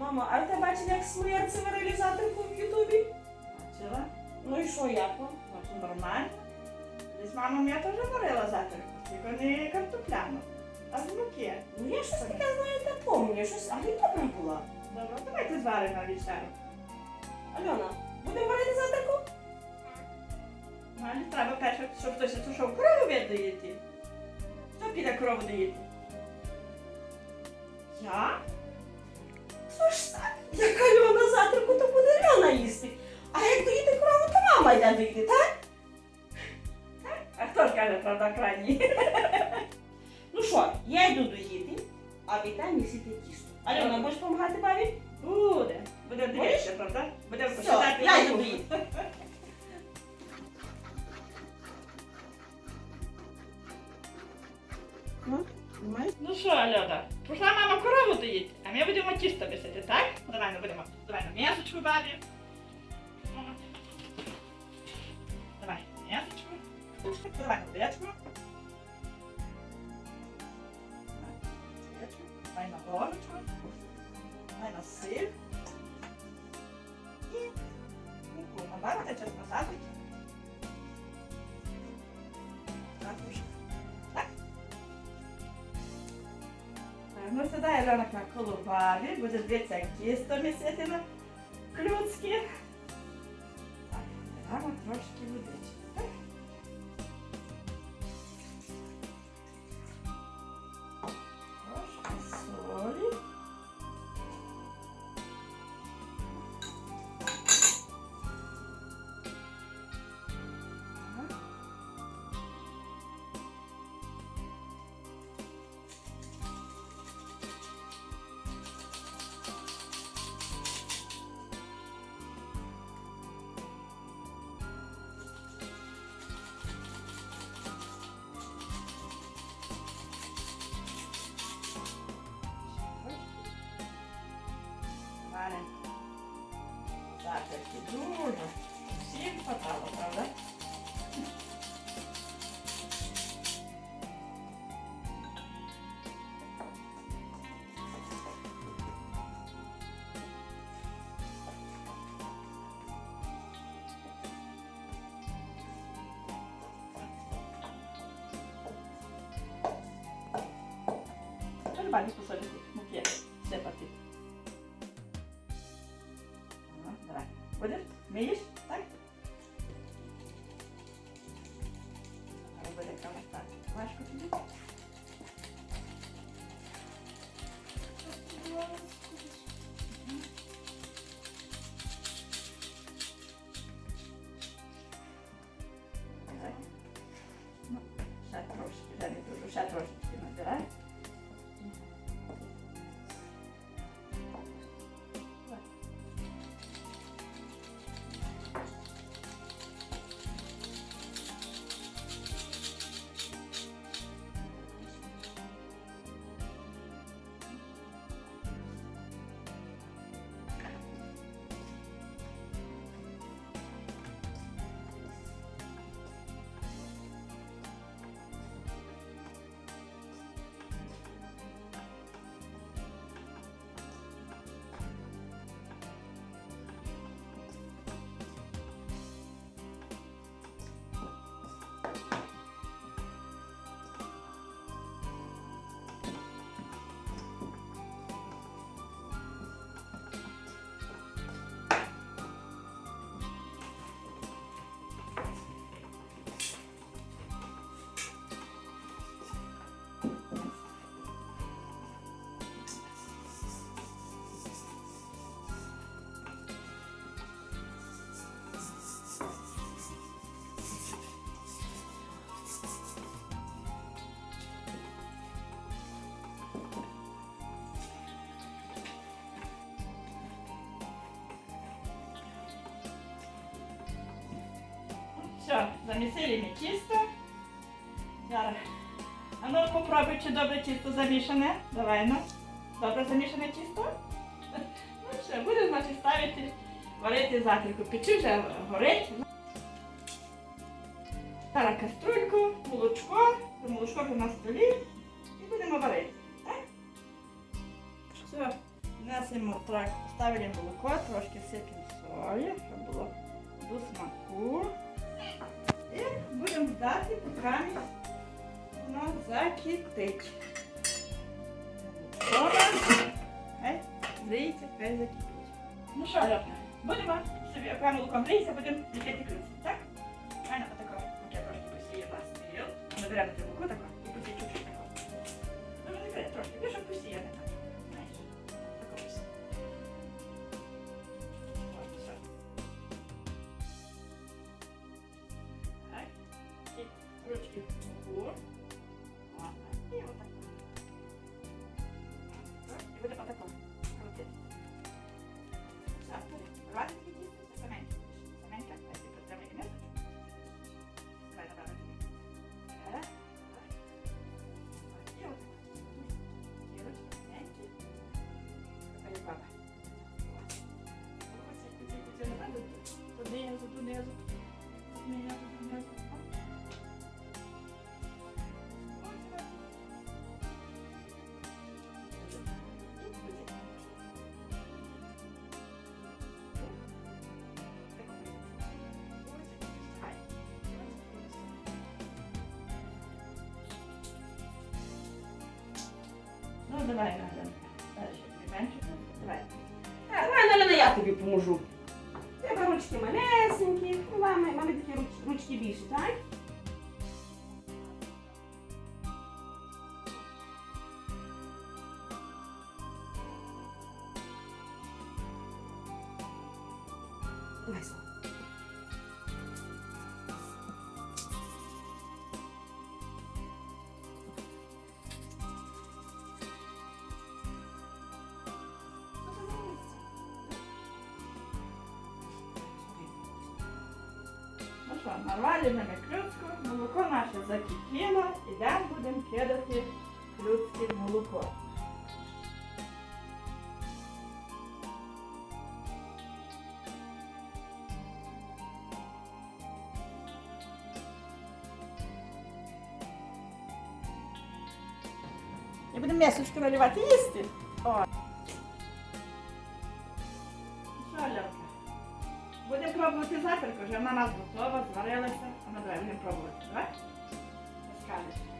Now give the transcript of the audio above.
Мама, а ти бачила, як сміється в реалізаторку в Ютубі? Бачила? Ну і що, як вам? Бачу, нормально. З мамою я теж варила завтраку, тільки не картопляну, а з муки. Ну я щось таке, знаєте, помню, щось, але й добра була. Добре, давайте зваримо на вечерю. Альона, будемо варити завтраку? Малі треба перше, щоб хтось то що корову віддаєте. Хто піде корову доїти? Я? Йде так? А хто ж каже правда крайній? Ну що, я йду доїти, а ви там місите тісто. Альона, будеш допомагати бабі? Буде. Буде дивитися, правда? Буде Все, я йду доїти. Ну. Ну що, Альона, пішла мама корову доїти, а ми будемо тісто місити, так? Давай, ну будемо. Давай на м'ясочку бабі. М'ясочку. Давай на дечку. Давай на ложечку. Давай на сир. І муку. Мама те час посадить. Так. Ну, сюди на колувалі, буде дивитися, місити на клюцки. Так, беремо трошки водички. Tyle bardziej posolić mukie sypati. No, давай. Будеш? Вмієш? Так? Але буде комусь так. Важко тобі? Так. Ну, ще трошки, вже не дуже, ще трошечки набирай. Замісили ми тісто. Зараз. А ну попробуй, чи добре тісто замішане. Давай ну. Добре замішане тісто. Ну все, буде, значить, ставити, варити затрику. Печі вже горить. Зараз каструльку, молочко, молочко вже на столі і будемо варити. Так? Все, Внесемо так, ставимо молоко, трошки сипемо солі, щоб було до смаку. Будемо ждати, поки воно закипить. Хай здається, хай закипить. Ну що, Льопна, будемо собі окремо луком гріється, будемо ключ, так? Правильно, отако, от я трошки посію вас Наберемо цю луку, тако в давай, Надя. Дальше, менше. Давай. А, Давай, Наліна, я тобі поможу. Тебе ручки малесенькі, у мами, мами такі руч- ручки більші, так? Давай, Слава. нарвали ми клюцку, молоко наше закипіло, ідемо будемо кидати клюцки в молоко. І будемо м'ясочки наливати їсти. О. Ну Що, Льовка? Будемо пробувати завтра, вже у нас готова, Maria Lester, and the Birmingham Prominent, right? Let's count it.